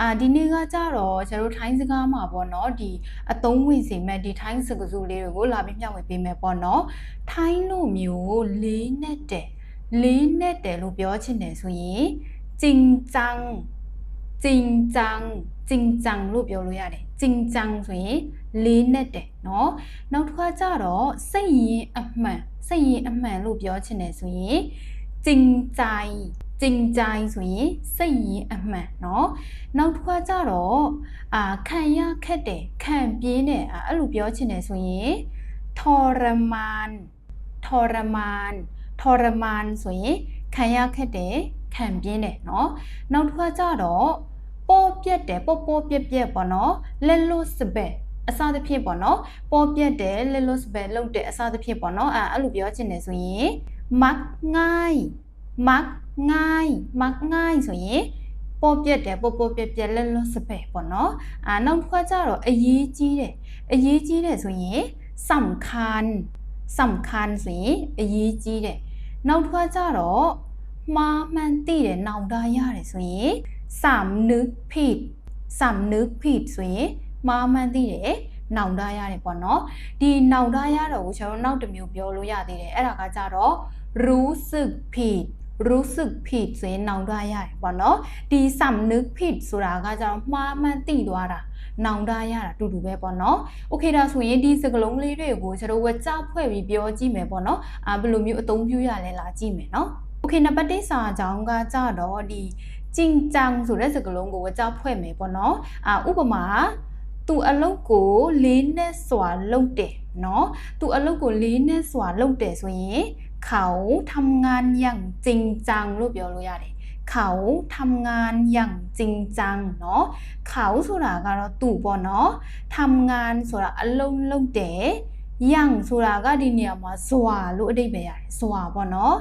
အာဒီနေ့ကကြတော့ကျွန်တော်တို့ထိုင်းစကားမှာပေါ့နော်ဒီအသုံးဝင်စီမဲ့ဒီထိုင်းစကားစုလေးတွေကိုလာပြီးမျှဝေပေးမယ်ပေါ့နော်ထိုင်းလိုမျိုးလေးနဲ့တယ်လေးနဲ့တယ်လို့ပြောချင်တယ်ဆိုရင်จริงจังจริงจังจริงจังလို့ပြောလို့ရတယ်จริงจังဆိုရင်လေးနဲ့တယ်เนาะနောက်တစ်ခါကျတော့စိတ်ရင်အမှန်စိတ်ရင်အမှန်လို့ပြောချင်တယ်ဆိုရင်จริงใจ จริงใจဆိုရင်စိတ်ရင်အမှန်เนาะနောက်တစ်ခါကျတော့အာခံရခက်တယ်ခံပြင်းတယ်အာအဲ့လိုပြောချင်တယ်ဆိုရင်ทรมานทรมานทรมานဆိုရင်ခံရခက်တယ်ခံပြင်းတယ်เนาะနောက်တစ်ခါကျတော့ပေါ်ပြက်တယ်ပေါ်ပေါ်ပြက်ပြက်ပေါ့နော်လက်လို့စပက်အစသဖြင့်ပေါ့နော်ပေါ်ပြက်တယ်လက်လို့စပက်လောက်တယ်အစသဖြင့်ပေါ့နော်အဲအဲ့လိုပြောချင်တယ်ဆိုရင်มักง่าย มักง่ายมักง่ายဆိုရင်ပေါ်ပြက်တယ်ပေါ်ပေါ်ပြက်ပြက်လက်လို့စပက်ပေါ့နော်အာနောက်တစ်ခါကျတော့အရေးကြီးတယ်အရေးကြီးတယ်ဆိုရင်สำคัญสำคัญဆိုရင်အရေးကြီးတယ်နောက်တစ်ခါကျတော့မှားမှန်သိတယ်နောင်တရတယ်ဆိုရင်สำนึกผิดสำนึกผิดဆိုရင်မှားမှန်သိတယ်နောင်တရတယ်ပေါ့နော်ဒီနောင်တရတော့ကိုကျွန်တော်နောက်တစ်မျိုးပြောလို့ရသေးတယ်အဲ့ဒါကကြတော့รู้สึกผิด รู้สึกผิดဆိုရင်နောင်တရတယ်ပေါ့နော်ဒီสำนึกผิดဆိုတာကကြတော့မှားမှန်သိသွားတာနောင်တရတာတူတူပဲပေါ့နော်โอเคဒါဆိုရင်ဒီစကလုံးလေးတွေကိုကျွန်တော်ဝက်ကြဖွဲ့ပြီးပြောကြည့်မယ်ပေါ့နော်အာဘယ်လိုမျိုးအသုံးပြုရလဲလာကြည့်မယ်နော်โอเคနံပါတ်1စာကြောင်းကကြတော့ဒီจริงจังဆိုတဲ့စကားလုံးကိုဝကြောက်ဖွဲ့မယ်ပေါ့နော်အာဥပမာသူအလုတ်ကိုလေးနဲ့စွာလုတ်တယ်နော်သူအလုတ်ကိုလေးနဲ့စွာလုတ်တယ်ဆိုရင် เขาทำงานอย่างจริงจังလို့ပြောလို့ရတယ်เขาทำงานอย่างจริงจังเนาะเขาဆိုတာကတော့သူ့ပေါ့နော်ทำงานဆိုတာအလုံးလုံးတယ်យ៉ាងဆိုတာကဒီနေရာမှာစွာလို့အဓိပ္ပာယ်ရတယ်စွာပေါ့နော်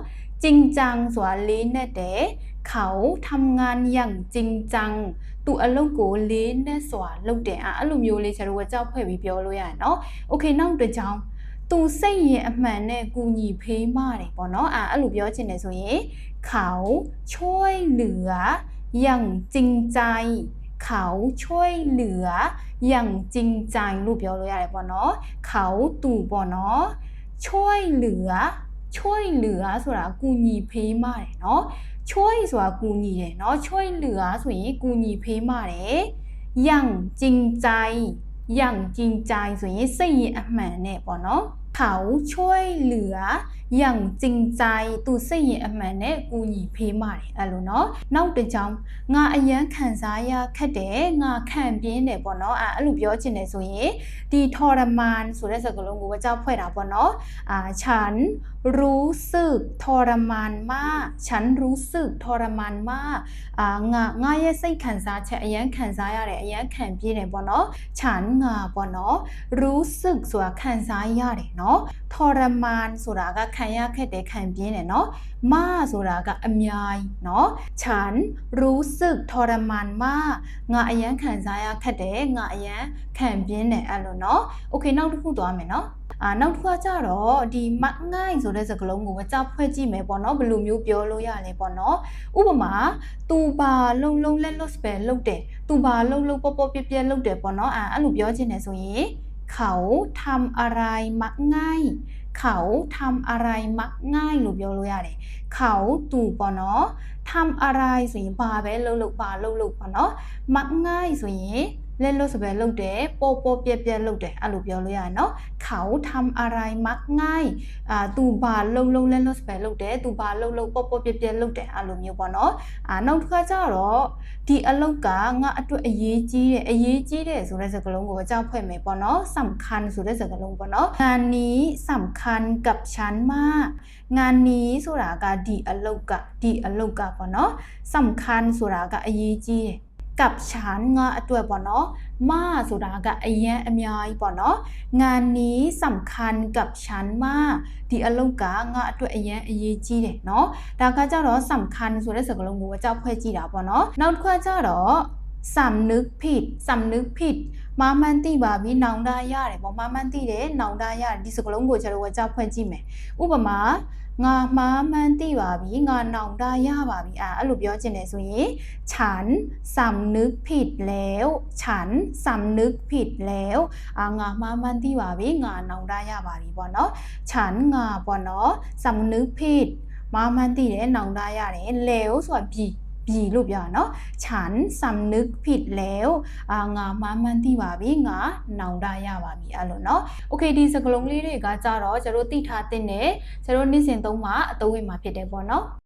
จริงจังဆိုတာလေးနဲ့တယ် เขาทำงานอย่างจริงจังသူအလုပ်ကိုလေးနဲ့စွာလုပ်တယ်อ่ะအဲ့လိုမျိုးလေးကျွန်တော်ကကြောက်ဖွဲ့ပြီးပြောလို့ရတယ်เนาะโอเคနောက်တစ်ကြောင်း သူစိတ်ရင်အမှန်နဲ့ကူညီဖေးမတယ်ပေါ့เนาะอ่ะအဲ့လိုပြောချင်တယ်ဆိုရင်เขาช่วยเหลืออย่างจริงใจ เขาช่วยเหลืออย่างจริงใจလို့ပြောလို့ရတယ်ပေါ့เนาะเขาသူပေါ့เนาะช่วยเหลือ ช่วยเหลือဆိုတာကူညီဖေးမတယ်เนาะช่วยဆိုတာကူညီတယ်เนาะช่วยเหลือဆိုရင်ကူညီဖေးမတယ်อย่างจริงใจ อย่างจริงใจสวยี่สี่แหมเนี่ยปอเนาะเขาช่วยเหลืออย่างจริงใจသူစိတ်ရင်အမှန်နဲ့ကူညီဖေးမတယ်အဲ့လိုเนาะနောက်တစ်ကြောင်းငါအယမ်းခံစားရခက်တယ်ငါခံပြင်းတယ်ပေါ့เนาะအဲ့လိုပြောချင်တယ်ဆိုရင်ဒီทรมานဆိုတဲ့စကားလုံးကိုကြောက်ဖွဲ့တာပေါ့เนาะอ่าฉันรู้สึกทรมานมาก ฉันรู้สึกทรมานมากอ่าငါငါရဲ့စိတ်ခံစားချက်အယမ်းခံစားရတယ်အယမ်းခံပြင်းတယ်ပေါ့နော်ฉันငါပေါ့နော်รู้สึกဆိုတာခံစားရတယ်เนาะทรมานဆိုတာက ခံရခက်တယ်ခံပြင်းတယ်เนาะမဆိုတာကအများကြီးเนาะฉันรู้สึกทรมานมากငါအယမ်းခံစားရခက်တယ်ငါအယမ်းခံပြင်းတယ်အဲ့လိုเนาะโอเคနောက်တစ်ခုသွားမယ်เนาะအာနောက်တစ်ခါကျတော့ဒီမငိုင်းဆိုတဲ့စကားလုံးကိုကြောက်ဖွဲ့ကြည့်မယ်ပေါ့နော်ဘယ်လိုမျိုးပြောလို့ရလဲပေါ့နော်ဥပမာသူပါလုံလုံလက်လွတ်စပယ်လုတ်တယ်သူပါလုံလုံပေါပေါပြက်ပြက်လုတ်တယ်ပေါ့နော်အာအဲ့လိုပြောချင်တယ်ဆိုရင်เขาทำอะไรมักง่าย เขาทำอะไรมักง่ายလို့ပြောလို့ရတယ်เขาသူပေါ့နော်ทำอะไรဆိုရင်ဘာပဲလှုပ်လှုပ်ပါလှုပ်လှုပ်ပေါ့နော်มักง่ายဆိုရင် လက်လွတ်စပယ်လုတ်တယ်ပေါ်ပေါ်ပြက်ပြက်လုတ်တယ်အဲ့လိုပြောလို့ရတယ်နော်เขาทำอะไรมักง่ายအာသူဘာလှုပ်လှုပ်လက်လွတ်စပယ်လုတ်တယ်သူဘာလှုပ်လှုပ်ပေါ်ပေါ်ပြက်ပြက်လုတ်တယ်အဲ့လိုမျိုးပေါ့နော်အာနောက်တစ်ခါကျတော့ဒီအလုတ်ကငါအတွက်အရေးကြီးတယ်အရေးကြီးတယ်ဆိုတဲ့စကားလုံးကိုအကြောက်ဖွဲ့မယ်ပေါ့နော်สำคัญဆိုတဲ့စကားလုံးပေါ့နော်งานนี้สำคัญกับฉันมากงานนี้ဆိုတာကဒီအလုတ်ကဒီအလုတ်ကပေါ့နော်สำคัญဆိုတာကအရေးကြီးတယ် กับฉันငါအတွက်ပေါ့နော်မဆိုတာကအယံအများကြီးပေါ့နော်งานนี้สำคัญกับฉันมากဒီအလုပ်ကငါအတွက်အယံအရေးကြီးတယ်เนาะဒါကကြတော့สำคัญဆိုတဲ့စကားလုံးကိုကြောက်ဖွဲ့ကြည့်တာပေါ့နော်နောက်တစ်ခါကျတော့สำนึกผิดสำนึกผิดမာမှန်သိပါပြီနောင်တရတယ်ပေါ့မာမှန်သိတယ်နောင်တရတယ်ဒီစကလုံးကိုကျွန်တော်ကကြောက်ဖွဲ့ကြည့်မယ်ဥပမာ ငါမှားမှန်းသိပါပြီငါနောင်တရပါပြီอ่ะအဲ့လိုပြောချင်တယ်ဆိုရင်ฉันสำนึกผิดแล้วฉันสำนึกผิดแล้วအာငါမှားမှန်းသိပါပြီငါနောင်တရပါပြီပေါ့နော်ฉันငါပေါ့နော်สำนึกผิดမှားမှန်းသိတယ်နောင်တရတယ်แล้วဆိုတာပြီ ပြီလို့ပြောတာเนาะฉันสำนึกผิดแล้วအာငါမှားမှန်းသိပါပြီငါနောင်တရပါပြီအဲ့လိုเนาะโอเคဒီစကလုံးလေးတွေကကြတော့ကျတို့သိထားတဲ့နဲ့ကျတို့နေ့စဉ်သုံးမှာအသုံးဝင်မှာဖြစ်တယ်ပေါ့နော်